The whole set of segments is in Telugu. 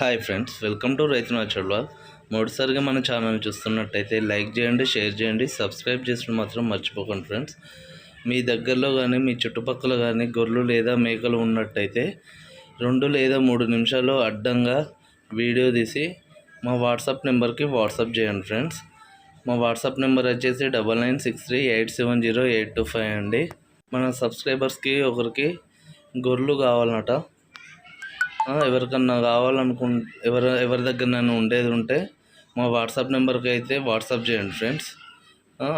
హాయ్ ఫ్రెండ్స్ వెల్కమ్ టు రైతు నాచురల్ మొదటిసారిగా మన ఛానల్ చూస్తున్నట్టయితే లైక్ చేయండి షేర్ చేయండి సబ్స్క్రైబ్ చేసిన మాత్రం మర్చిపోకండి ఫ్రెండ్స్. మీ దగ్గరలో కానీ మీ చుట్టుపక్కల కానీ గొర్రెలు లేదా మేకలు ఉన్నట్టయితే రెండు లేదా మూడు నిమిషాలు అడ్డంగా వీడియో తీసి మా వాట్సాప్ నెంబర్కి వాట్సాప్ చేయండి ఫ్రెండ్స్. మా వాట్సాప్ నెంబర్ వచ్చేసి double nine six three eight seven zero eight two five అండి. మన సబ్స్క్రైబర్స్కి ఒకరికి గొర్రెలు కావాలన్నట ఎవరికన్నా కావాలనుకు ఎవరి ఎవరి దగ్గరనైనా ఉండేది ఉంటే మా వాట్సాప్ నెంబర్కి అయితే వాట్సాప్ చేయండి ఫ్రెండ్స్.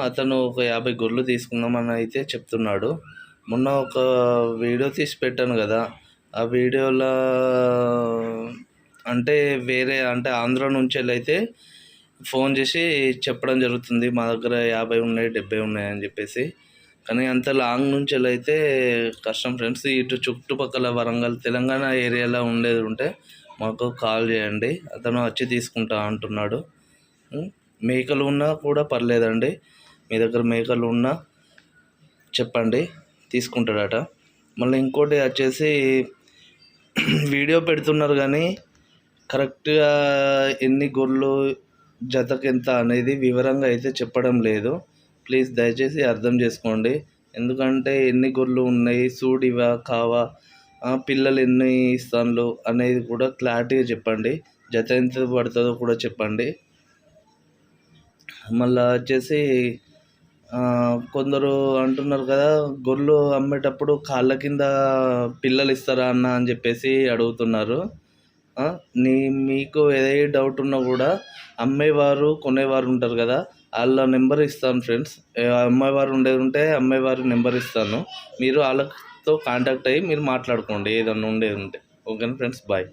అతను ఒక యాభై గొర్రెలు తీసుకుందామని అయితే చెప్తున్నాడు. మొన్న ఒక వీడియో తీసి పెట్టాను కదా ఆ వీడియోలో అంటే వేరే అంటే ఆంధ్ర నుంచి అయితే ఫోన్ చేసి చెప్పడం జరుగుతుంది మా దగ్గర యాభై ఉన్నాయి డెబ్బై ఉన్నాయి అని చెప్పేసి. కానీ అంత లాంగ్ నుంచి అయితే కష్టం ఫ్రెండ్స్ ఇటు చుట్టుపక్కల వరంగల్ తెలంగాణ ఏరియాలో ఉండేది ఉంటే మాకు కాల్ చేయండి. అతను వచ్చి తీసుకుంటా అంటున్నాడు. మేకలు ఉన్నా కూడా పర్లేదండి. మీ దగ్గర మేకలు ఉన్నా చెప్పండి. తీసుకుంటాడట. మళ్ళీ ఇంకోటి వచ్చేసి వీడియో పెడుతున్నారు కానీ కరెక్ట్గా ఎన్ని గొర్రెలు జతకి ఎంత అనేది వివరంగా అయితే చెప్పడం లేదు. ప్లీజ్ దయచేసి అర్థం చేసుకోండి. ఎందుకంటే ఎన్ని గొర్రెలు ఉన్నాయి సూడివా కావా పిల్లలు ఎన్ని ఇస్తాన్లు అనేది కూడా క్లారిటీగా చెప్పండి. జత ఎంత పడుతుందో కూడా చెప్పండి. మళ్ళా వచ్చేసి కొందరు అంటున్నారు కదా గొర్రెలు అమ్మేటప్పుడు కాళ్ళ కింద పిల్లలు ఇస్తారా అన్న అని చెప్పేసి అడుగుతున్నారు. నీ మీకు ఏ డౌట్ ఉన్నా కూడా అమ్మేవారు కొనేవారు ఉంటారు కదా వాళ్ళ నెంబర్ ఇస్తాను ఫ్రెండ్స్. అమ్మాయి వారు ఉండేది ఉంటే అమ్మేవారి నెంబర్ ఇస్తాను. మీరు వాళ్ళతో కాంటాక్ట్ అయ్యి మీరు మాట్లాడుకోండి ఏదన్నా ఉండేది ఉంటే. ఓకేనా ఫ్రెండ్స్? బాయ్.